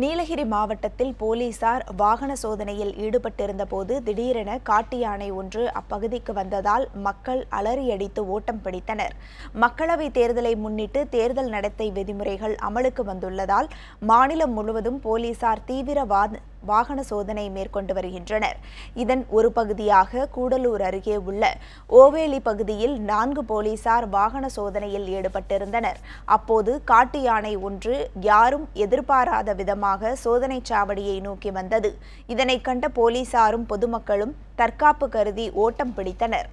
நீலகிரி மாவட்டத்தில் போலீசார் வாகன சோதனையில் ஈடுபட்டிருந்த போது திடீரென காட்டு யானை ஒன்று அப்பகுதிக்கு வந்ததால் மக்கள் அலறியடித்து ஓட்டம் பிடித்தனர். மக்களவை தேர்தலை முன்னிட்டு தேர்தல் நடத்தை விதிமுறைகள் அமலுக்கு வந்துள்ளதால் மாநிலம் முழுவதும் போலீசார் தீவிரவா வாகன சோதனை மேற்கொண்டு வருகின்றனர். இதன் ஒரு பகுதியாக கூடலூர் அருகே உள்ள ஓவேலி பகுதியில் நான்கு போலீசார் வாகன சோதனையில் ஈடுபட்டிருந்தனர். அப்போது காட்டு யானை ஒன்று யாரும் எதிர்பாராத விதமாக சோதனை சாவடியை நோக்கி வந்தது. இதனை கண்ட போலீசாரும் பொதுமக்களும் தற்காப்பு கருதி ஓட்டம் பிடித்தனர்.